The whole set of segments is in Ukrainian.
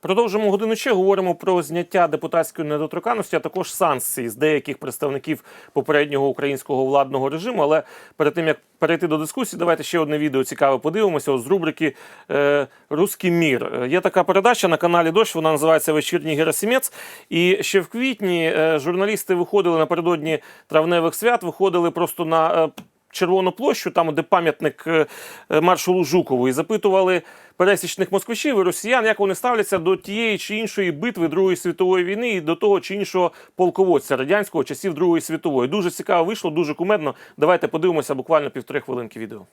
Продовжимо годину ще. Говоримо про зняття депутатської недоторканності, а також санкції з деяких представників попереднього українського владного режиму. Але перед тим як перейти до дискусії, давайте ще одне відео цікаве подивимося. З рубрики е, Руський мір. Е, Є така передача на каналі Дощ. Вона називається Вечірній Герасимець. І ще в квітні е, журналісти виходили напередодні травневих свят, виходили просто на. Червону площу, там де пам'ятник е, е, маршалу Жукову, і запитували пересічних москвичів і росіян, як вони ставляться до тієї чи іншої битви Другої світової війни і до того чи іншого полководця радянського часів Другої світової. Дуже цікаво вийшло, дуже кумедно. Давайте подивимося буквально півтори хвилинки відео.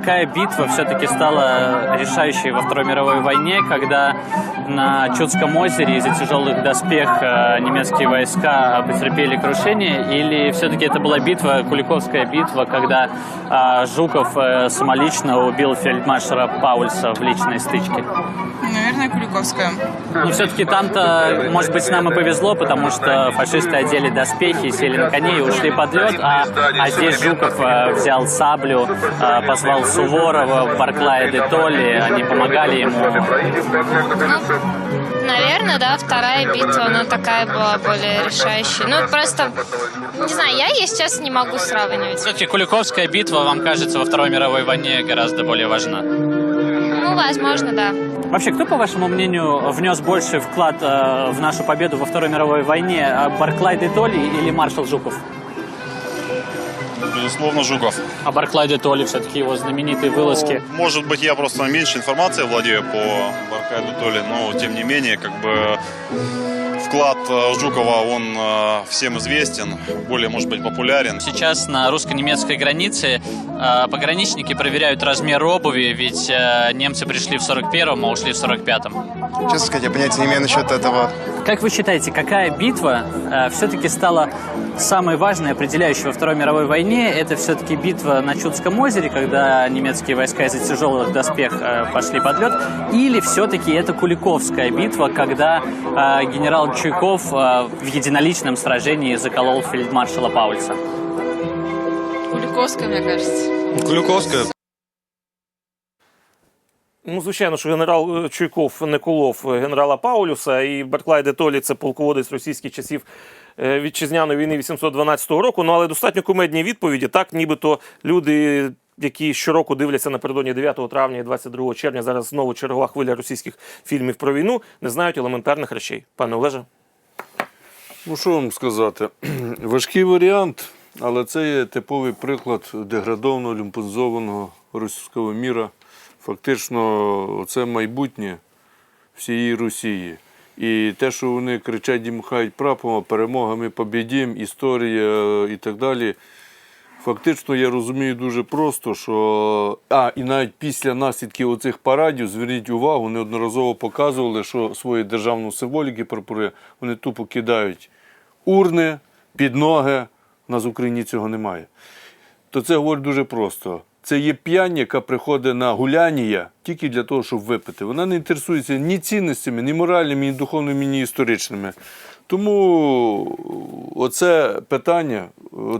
Какая битва все-таки стала решающей во Второй мировой войне, когда на Чудском озере из-за тяжелых доспех э, немецкие войска потерпели крушение? Или все-таки это была битва, Куликовская битва, когда э, Жуков э, самолично убил фельдмаршала Паульса в личной стычке? Наверное, Куликовская. Но все-таки там-то, может быть, нам и повезло, потому что фашисты одели доспехи, сели на коней и ушли под лед, а, а здесь Жуков э, взял саблю, позвал Суворова, Барклая де Толли, они помогали ему. Наверное, да, вторая битва, она такая была более решающая. Ну, просто, не знаю, я, если честно, не могу сравнивать. Все-таки Куликовская битва, вам кажется, во Второй мировой войне гораздо более важна. Ну, возможно, да. Вообще, кто, по вашему мнению, внес больший вклад э, в нашу победу во Второй мировой войне? Э, Барклай де Толли или маршал Жуков? Безусловно, Жуков. А Барклай де Толли все-таки его знаменитые вылазки. Может быть, я просто меньше информации владею по Баркаду Толе, но тем не менее, как бы вклад э, Жукова, он э, всем известен, более, может быть, популярен. Сейчас на русско-немецкой границе э, пограничники проверяют размер обуви, ведь э, немцы пришли в 41-м, а ушли в 45-м. Честно сказать, я понятия не имею насчет этого. Как вы считаете, какая битва э, все-таки стала самой важной, определяющей во Второй мировой войне? Это все-таки битва на Чудском озере, когда немецкие войска из-за тяжелых доспех э, пошли под лед? Или все-таки это Куликовская битва, когда э, генерал Чуйков э, в единоличном сражении заколол фельдмаршала Паульса? Куликовская, мне кажется. Куликовская. Ну, звичайно, що генерал е, Чуйков не колов е, генерала Паулюса, і Барклай де Толі це полководець російських часів е, вітчизняної війни 812 року. Ну, але достатньо кумедні відповіді. Так, нібито люди, які щороку дивляться напередодні 9 травня і 22 червня, зараз знову чергова хвиля російських фільмів про війну, не знають елементарних речей. Пане Олеже. Ну, що вам сказати? Важкий варіант, але це є типовий приклад деградованого, люмпензованого російського міра. Фактично, це майбутнє всієї Росії. І те, що вони кричать і махають прапором, перемога, побідім, історія е, і так далі. Фактично, я розумію дуже просто, що а, і навіть після наслідків оцих парадів, зверніть увагу, неодноразово показували, що свої державну символіки прапори вони тупо кидають урни, під ноги. У нас в Україні цього немає. То це говорить дуже просто. Це є п'янь, яка приходить на гуляння тільки для того, щоб випити. Вона не інтересується ні цінностями, ні моральними, ні духовними, ні історичними. Тому оце питання,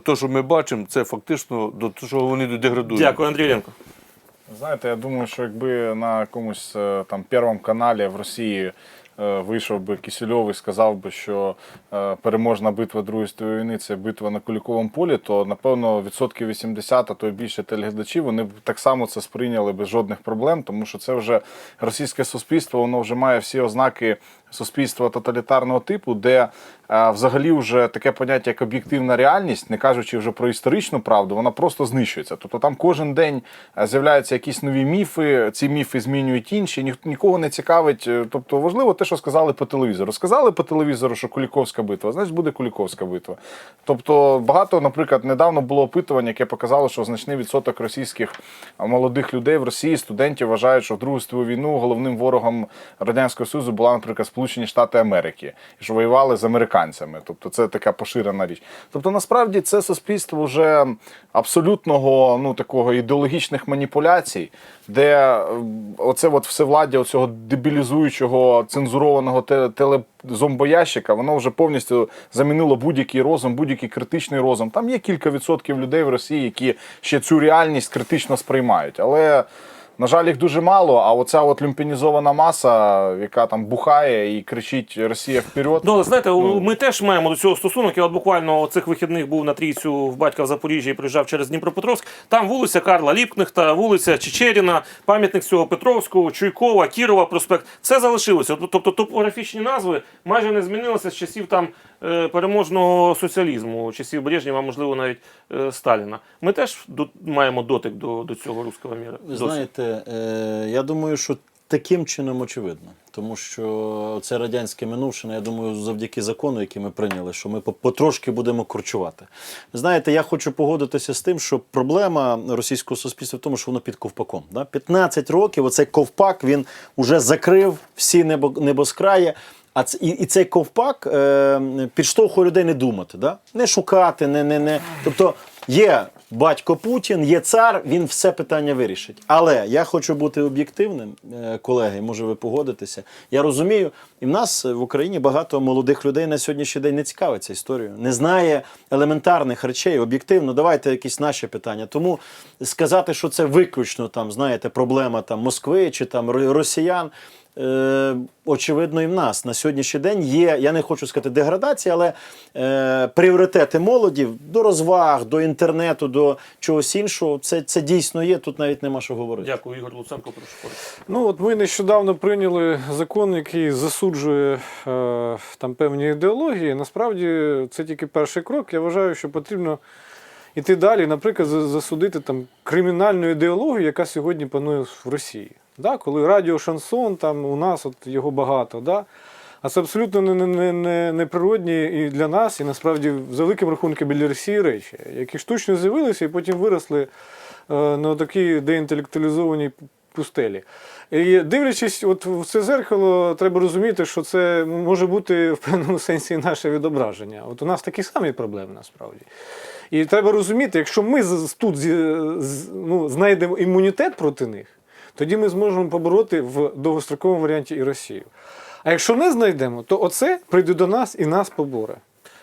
то, що ми бачимо, це фактично до того, що вони деградують. Дякую, Андрій Ленко. Знаєте, я думаю, що якби на якомусь е, там первому каналі в Росії е, вийшов би Кісельов і сказав би, що е, переможна битва Другої світової війни це битва на Куліковому полі, то напевно відсотків 80, а то й більше телеглядачів, вони б так само це сприйняли без жодних проблем, тому що це вже російське суспільство, воно вже має всі ознаки суспільства тоталітарного типу, де е, взагалі вже таке поняття, як об'єктивна реальність, не кажучи вже про історичну правду, вона просто знищується. Тобто там кожен день е, з'являються якісь нові міфи, ці міфи змінюють інші, ні, нікого не цікавить. е, Тобто важливо те, що сказали по телевізору. Сказали по телевізору, що Куліковська битва, значить буде Куліковська битва. Тобто багато, наприклад, недавно було опитування, яке показало, що значний відсоток російських молодих людей в Росії, студентів вважають, що в Другу світову війну головним ворогом Радянського Союзу була, наприклад, Сполучені Штати Америки, що воювали з американцями. Тобто це така поширена річ. Тобто, насправді це суспільство вже абсолютного ну такого ідеологічних маніпуляцій, де оце от всевладдя цього дебілізуючого цензурованого те- телезомбоящика, воно вже повністю замінило будь-який розум, будь-який критичний розум. Там є кілька відсотків людей в Росії, які ще цю реальність критично сприймають. Але На жаль, їх дуже мало, а оця от люмпінізована маса, яка там бухає і кричить Росія вперед. Ну, але знаєте, ми теж маємо до цього стосунок. Я от буквально цих вихідних був на трійцю в батька в Запоріжжі і приїжджав через Дніпропетровськ. Там вулиця Карла Ліпкнехта, вулиця Чечеріна, пам'ятник цього Петровського, Чуйкова, Кірова, проспект. Все залишилося. Тобто топографічні назви майже не змінилися з часів там е, переможного соціалізму, часів Брежнєва, можливо, навіть е, Сталіна. Ми теж до- маємо дотик до, до цього руського міра. Ви Досить. Знаєте, я думаю, що таким чином очевидно. Тому що це радянське минувшина, я думаю, завдяки закону, який ми прийняли, що ми по- потрошки будемо корчувати. Знаєте, я хочу погодитися з тим, що проблема російського суспільства в тому, що воно під ковпаком. Да? 15 років оцей ковпак він вже закрив всі небо, небоскраї. А ц- і, і цей ковпак е, підштовхує людей не думати, да? не шукати, не, не, не. Тобто є батько Путін, є цар, він все питання вирішить. Але я хочу бути об'єктивним, е, колеги, може ви погодитеся. Я розумію, і в нас в Україні багато молодих людей на сьогоднішній день не цікавиться історією, не знає елементарних речей. Об'єктивно, давайте якісь наші питання. Тому сказати, що це виключно там, знаєте, проблема там Москви чи там росіян. Е, очевидно, і в нас на сьогоднішній день є, я не хочу сказати деградація, але е, пріоритети молоді до розваг, до інтернету, до чогось іншого. Це, це дійсно є. Тут навіть нема що говорити. Дякую, Ігор Луценко, прошу. Ну от ми нещодавно прийняли закон, який засуджує е, там певні ідеології. Насправді це тільки перший крок. Я вважаю, що потрібно іти далі, наприклад, засудити там кримінальну ідеологію, яка сьогодні панує в Росії. Да? Коли радіо Шансон, там у нас от його багато. Да? А це абсолютно не, не, не, не, неприродні і для нас, і насправді за великим рахунком для Росії речі, які штучно з'явилися і потім виросли е, на такій деінтелектуалізованій пустелі. І дивлячись, от в це зеркало, треба розуміти, що це може бути в певному сенсі наше відображення. От у нас такі самі проблеми насправді. І треба розуміти, якщо ми тут ну, знайдемо імунітет проти них, тоді ми зможемо побороти в довгостроковому варіанті і Росію. А якщо не знайдемо, то оце прийде до нас і нас поборе.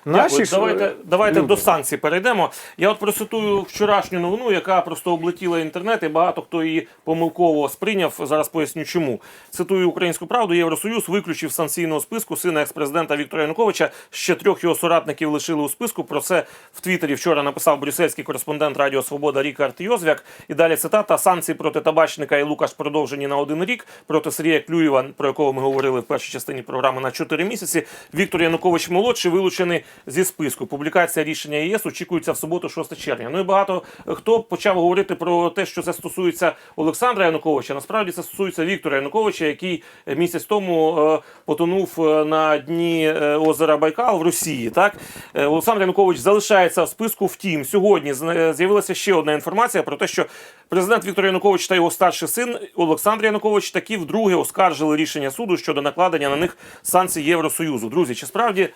Дякую. давайте е, давайте люди. до санкцій перейдемо. Я от процитую вчорашню новину, яка просто облетіла інтернет, і багато хто її помилково сприйняв. Зараз поясню, чому. Цитую українську правду. Євросоюз виключив санкційного списку сина екс-президента Віктора Януковича. Ще трьох його соратників лишили у списку. Про це в Твіттері вчора написав брюссельський кореспондент Радіо Свобода Рікард Йозвяк. І далі цитата: санкції проти табачника і Лукаш продовжені на один рік. Проти Сергія Клюєва, про якого ми говорили в першій частині програми на 4 місяці. Віктор Янукович молодший вилучений зі списку. Публікація рішення ЄС очікується в суботу, 6 червня. Ну і багато хто почав говорити про те, що це стосується Олександра Януковича. Насправді це стосується Віктора Януковича, який місяць тому е, потонув е, на дні е, озера Байкал в Росії. Так Е, Олександр Янукович залишається в списку. Втім, сьогодні з'явилася ще одна інформація про те, що президент Віктор Янукович та його старший син Олександр Янукович таки вдруге оскаржили рішення суду щодо накладення на них санкцій Євросоюзу. Друзі, чи справді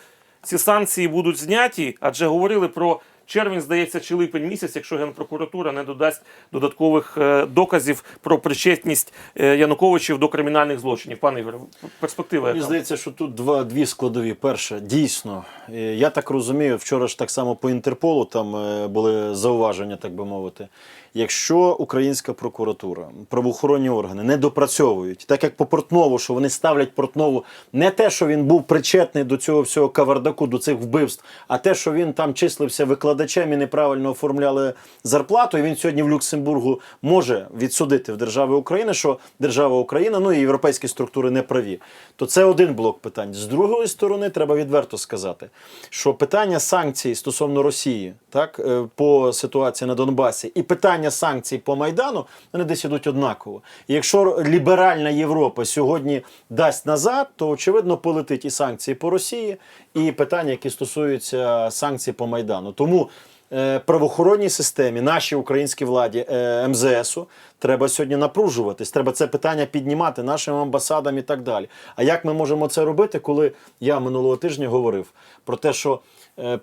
ці санкції будуть зняті? Адже говорили про червень, здається, чи липень місяць, якщо Генпрокуратура не додасть додаткових е, доказів про причетність е, Януковичів до кримінальних злочинів. Пане Ігоре, перспектива Мені здається, що тут два, дві складові. Перше, дійсно, е, я так розумію, вчора ж так само по Інтерполу там були зауваження, так би мовити. Якщо українська прокуратура, правоохоронні органи не допрацьовують, так як по Портнову, що вони ставлять Портнову не те, що він був причетний до цього всього кавардаку, до цих вбивств, а те, що він там числився викладачем і неправильно оформляли зарплату, і він сьогодні в Люксембургу може відсудити в держави України, що держава Україна, ну і європейські структури не праві. То це один блок питань. З другої сторони, треба відверто сказати, що питання санкцій стосовно Росії, так е, по ситуації на Донбасі, і питання санкцій по Майдану, вони десь ідуть однаково. І якщо ліберальна Європа сьогодні дасть назад, то очевидно полетить і санкції по Росії, і питання, які стосуються санкцій по Майдану. Тому е, правоохоронній системі, нашій українській владі е, МЗСу треба сьогодні напружуватись. Треба це питання піднімати нашим амбасадам і так далі. А як ми можемо це робити, коли я минулого тижня говорив про те, що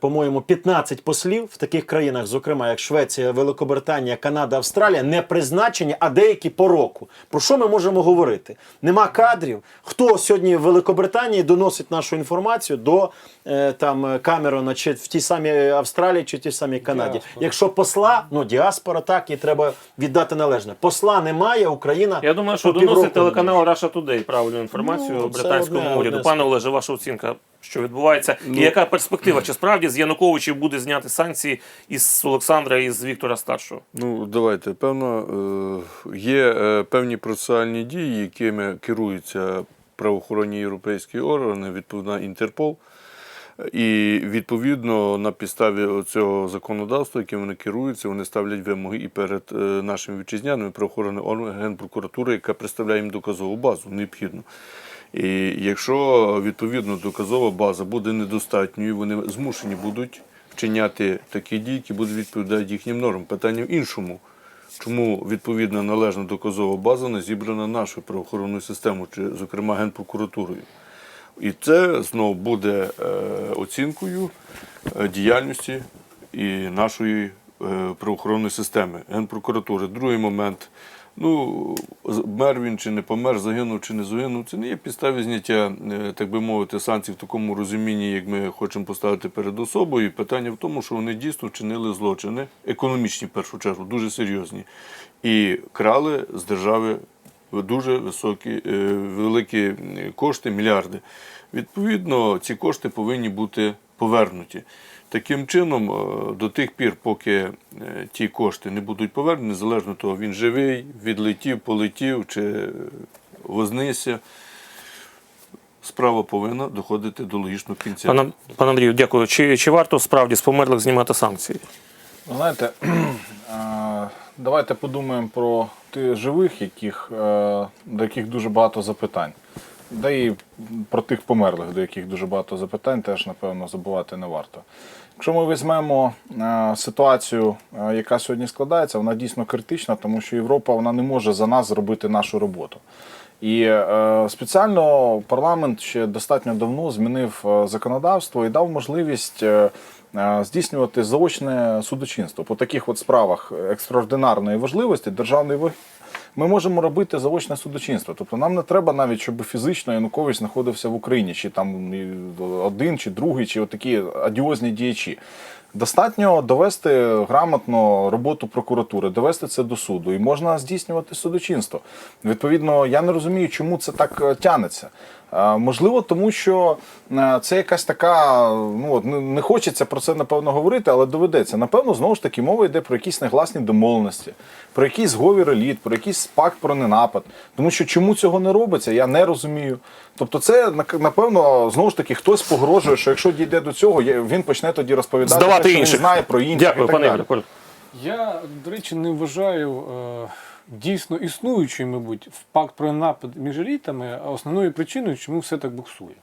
по-моєму, 15 послів в таких країнах, зокрема як Швеція, Великобританія, Канада, Австралія, не призначені, а деякі по року. Про що ми можемо говорити? Нема кадрів. Хто сьогодні в Великобританії доносить нашу інформацію до е, там Камерона, чи в тій самій Австралії, чи в тій самій Канаді? Діаспора. Якщо посла, ну діаспора, так і треба віддати належне. посла немає, Україна. Я думаю, що доносить телеканал Russia Today правильну інформацію Ну, британському одне- уряду. одне Пане Олеже, ваша оцінка, що відбувається, і яка перспектива? Чи справді з Януковичів буде зняти санкції із Олександра і з Віктора Старшого? Ну, давайте. Певно, е, є е, певні процесуальні дії, якими керуються правоохоронні європейські органи, відповідно Інтерпол. І відповідно на підставі цього законодавства, яким вони керуються, вони ставлять вимоги і перед е, нашими вітчизняними правоохоронними органами Генпрокуратури, яка представляє їм доказову базу, необхідно. І якщо відповідно доказова база буде недостатньою, вони змушені будуть вчиняти такі дії, які будуть відповідати їхнім нормам. Питання в іншому. Чому відповідно належна доказова база не зібрана нашою правоохоронною системою, чи, зокрема, Генпрокуратурою? І це знову буде е, оцінкою е, діяльності і нашої е, правоохоронної системи, Генпрокуратури. Другий момент. Ну, мер він чи не помер, загинув чи не загинув, це не є підставі зняття, е, так би мовити, санкцій в такому розумінні, як ми хочемо поставити перед особою. Питання в тому, що вони дійсно вчинили злочини, економічні в першу чергу, дуже серйозні, і крали з держави дуже високі, е, великі кошти, мільярди. Відповідно, ці кошти повинні бути повернуті. Таким чином, е, до тих пір, поки е, ті кошти не будуть повернені, незалежно від того, він живий, відлетів, полетів чи вознесся, справа повинна доходити до логічного кінця. Пане, пане Андрію, дякую. Чи, чи варто справді з померлих знімати санкції? Ви Знаєте, е, давайте подумаємо про тих живих, яких, до яких дуже багато запитань. Да і про тих померлих, до яких дуже багато запитань, теж, напевно, забувати не варто. Якщо ми візьмемо е, ситуацію, е, яка сьогодні складається, вона дійсно критична, тому що Європа вона не може за нас зробити нашу роботу. І е, спеціально парламент ще достатньо давно змінив е, законодавство і дав можливість е, здійснювати заочне судочинство по таких от справах екстраординарної важливості державної ваги. Ми можемо робити заочне судочинство. Тобто нам не треба навіть, щоб фізично Янукович знаходився в Україні, чи там один, чи другий, чи такі адіозні діячі. Достатньо довести грамотно роботу прокуратури, довести це до суду, і можна здійснювати судочинство. Відповідно, я не розумію, чому це так е, тянеться. Е, Можливо, тому що е, це якась така. Ну от не- хочеться про це напевно говорити, але доведеться. Напевно, знову ж таки мова йде про якісь негласні домовленості, про якийсь зговір еліт, про якийсь пакт про ненапад. Тому що чому цього не робиться, я не розумію. Тобто, це нак- напевно знову ж таки хтось погрожує, що якщо дійде до цього, він почне тоді розповідати, Здавати те, що інших. він знає про інших. Дякую, і так пане далі. Я, до речі, не вважаю е, дійсно існуючий, мабуть, в пакт про напад між елітами основною причиною, чому все так буксує.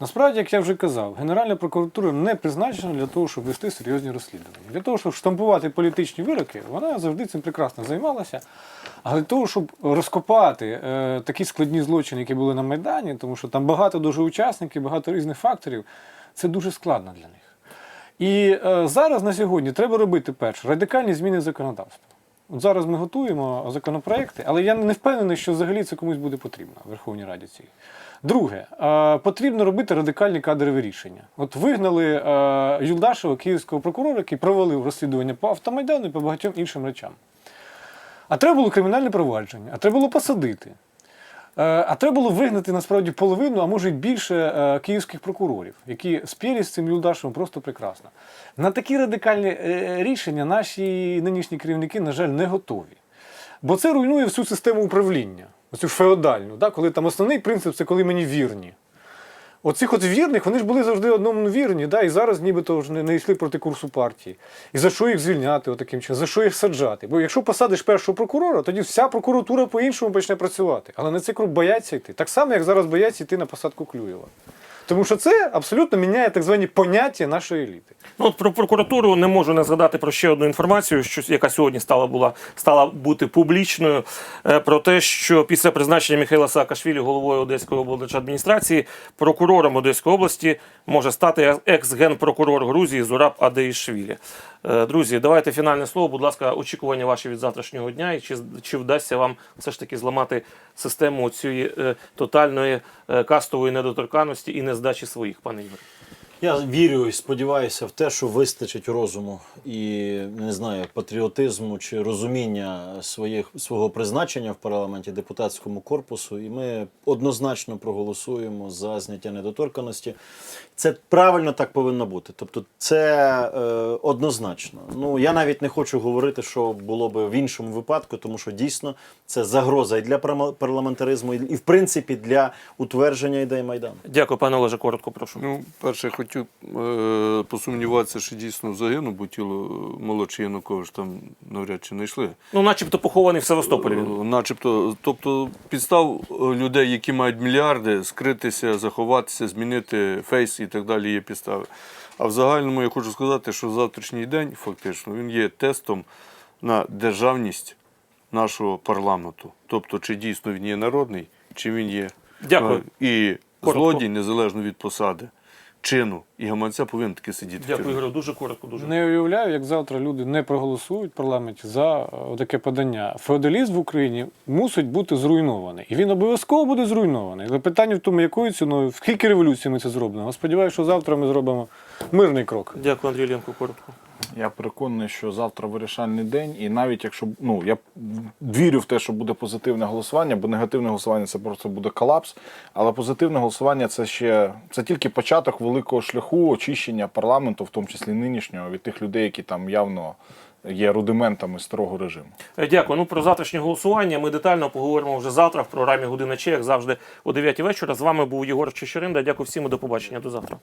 Насправді, як я вже казав, Генеральна прокуратура не призначена для того, щоб вести серйозні розслідування. Для того, щоб штампувати політичні вироки, вона завжди цим прекрасно займалася. А для того, щоб розкопати е, такі складні злочини, які були на Майдані, тому що там багато дуже учасників, багато різних факторів, це дуже складно для них. І е, зараз на сьогодні треба робити перше радикальні зміни законодавства. От зараз ми готуємо законопроекти, але я не впевнений, що взагалі це комусь буде потрібно в Верховній Раді цій. Друге, е, потрібно робити радикальні кадрові рішення. От вигнали е, Юлдашева, київського прокурора, який провалив розслідування по автомайдану і по багатьом іншим речам. А треба було кримінальне провадження, а треба було посадити. Е, А треба було вигнати насправді половину, а може й більше е, київських прокурорів, які спілі з цим Юлдашевим просто прекрасно. На такі радикальні е, рішення наші нинішні керівники, на жаль, не готові. Бо це руйнує всю систему управління, оцю феодальну, да? коли там основний принцип це коли мені вірні. Оцих от вірних, вони ж були завжди одному вірні, да? і зараз нібито ж не, не йшли проти курсу партії. І за що їх звільняти отаким чином? За що їх саджати? Бо якщо посадиш першого прокурора, тоді вся прокуратура по-іншому почне працювати. Але на цей круг бояться йти. Так само, як зараз бояться йти на посадку Клюєва. Тому що це абсолютно міняє так звані поняття нашої еліти. Ну, от про прокуратуру не можу не згадати про ще одну інформацію, що, яка сьогодні стала, була, стала бути публічною, е, про те, що після призначення Михайла Саакашвілі головою Одеської облдержадміністрації прокурором Одеської області може стати екс-генпрокурор Грузії Зураб Адеїшвілі. Е, Друзі, давайте фінальне слово. Будь ласка, очікування ваші від завтрашнього дня, і чи, чи вдасться вам все ж таки зламати систему цієї е, тотальної е, кастової недоторканності і нездачі своїх, пане Ігоре? Я вірю і сподіваюся в те, що вистачить розуму і не знаю, патріотизму чи розуміння своїх свого призначення в парламенті депутатському корпусу, і ми однозначно проголосуємо за зняття недоторканості. Це правильно так повинно бути. Тобто, це е, однозначно. Ну я навіть не хочу говорити, що було би в іншому випадку, тому що дійсно це загроза і для парламентаризму, і, і в принципі для утвердження ідей майдану. Дякую, пане Олеже, коротко прошу. Ну, перше, хотів е, посумніватися, що дійсно загинув, бо тіло е, молодший Янукович там навряд чи знайшли. Ну, начебто похований в Севастополі. Е, Начебто, тобто підстав людей, які мають мільярди, скритися, заховатися, змінити фейс і так далі, є підстави. А в загальному я хочу сказати, що завтрашній день фактично він є тестом на державність нашого парламенту. Тобто, чи дійсно він є народний, чи він є Дякую. і Коротко. злодій, незалежно від посади, чину і гаманця повинен таки сидіти. Дякую, тюрмі. Дуже коротко, дуже. Не уявляю, як завтра люди не проголосують в парламенті за е, таке подання. Феодалізм в Україні мусить бути зруйнований. І він обов'язково буде зруйнований. Але питання в тому, якою ціною, скільки революцій ми це зробимо. Сподіваюся, що завтра ми зробимо мирний крок. Дякую, Андрій Ленко, коротко. Я переконаний, що завтра вирішальний день, і навіть якщо ну я вірю в те, що буде позитивне голосування, бо негативне голосування це просто буде колапс. Але позитивне голосування це ще це тільки початок великого шляху очищення парламенту, в тому числі нинішнього, від тих людей, які там явно є рудиментами старого режиму. Е, Дякую. Ну про завтрашнє голосування ми детально поговоримо вже завтра в програмі Година Че, як завжди, о 9 вечора. З вами був Єгор Чечеринда. Дякую всім і до побачення. До завтра.